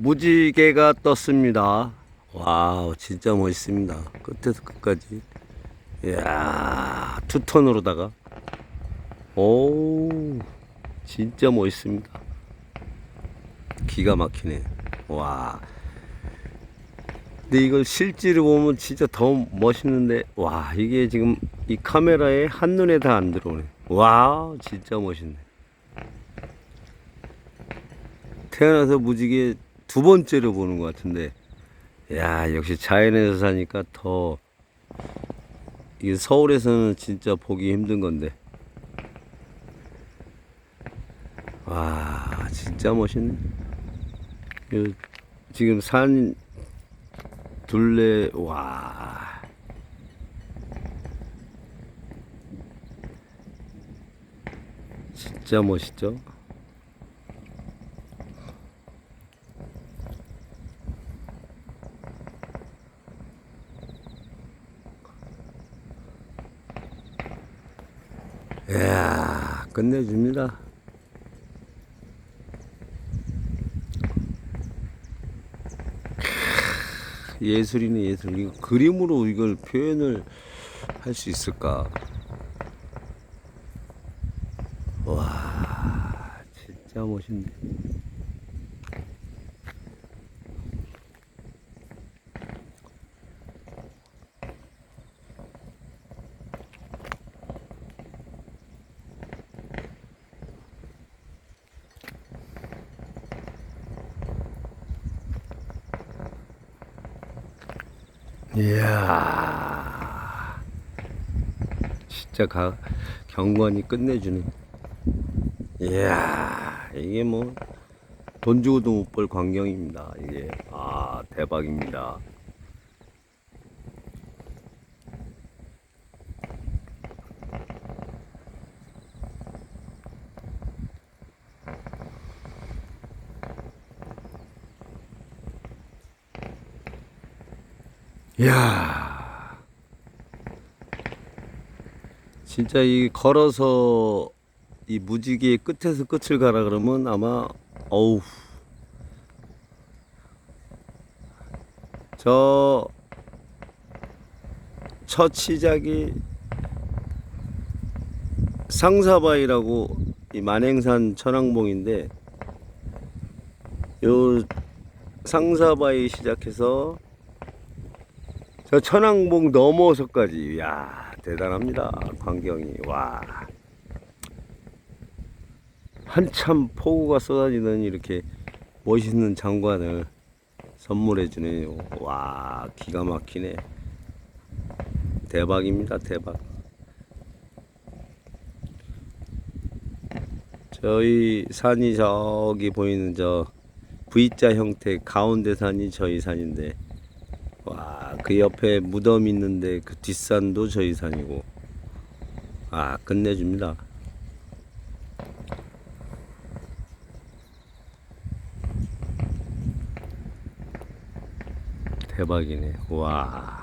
무지개가 떴습니다. 와우, 진짜 멋있습니다. 끝에서 끝까지. 이야, 투톤으로다가. 오, 진짜 멋있습니다. 기가 막히네. 와. 근데 이걸 실제로 보면 진짜 더 멋있는데, 와, 이게 지금 이 카메라에 한눈에 다 안 들어오네. 와, 진짜 멋있네. 태어나서 무지개 두 번째로 보는 것 같은데, 야, 역시 자연에서 사니까 더, 이게 서울에서는 진짜 보기 힘든 건데. 와, 진짜 멋있네. 요, 지금 산 둘레, 와. 진짜 멋있죠? 이야, 끝내줍니다. 예술이네 예술. 이거 그림으로 이걸 표현을 할 수 있을까? 와, 진짜 멋있네. 이야, 진짜 가, 경관이 끝내주네. 이야, 이게 뭐, 돈 주고도 못 볼 광경입니다. 이게, 아, 대박입니다. 야, 진짜 이 걸어서 이 무지개 끝에서 끝을 가라 그러면 아마 어우. 저 첫 시작이 상사바위라고 이 만행산 천왕봉인데 요 상사바위 시작해서 저 천왕봉 넘어서까지. 이야 대단합니다. 광경이. 와. 한참 폭우가 쏟아지는 이렇게 멋있는 장관을 선물해 주네요. 와 기가 막히네. 대박입니다 대박. 저희 산이 저기 보이는 저 V자 형태 가운데 산이 저희 산인데 와, 그 옆에 무덤 있는데 그 뒷산도 저희 산이고. 아, 끝내줍니다. 대박이네. 와.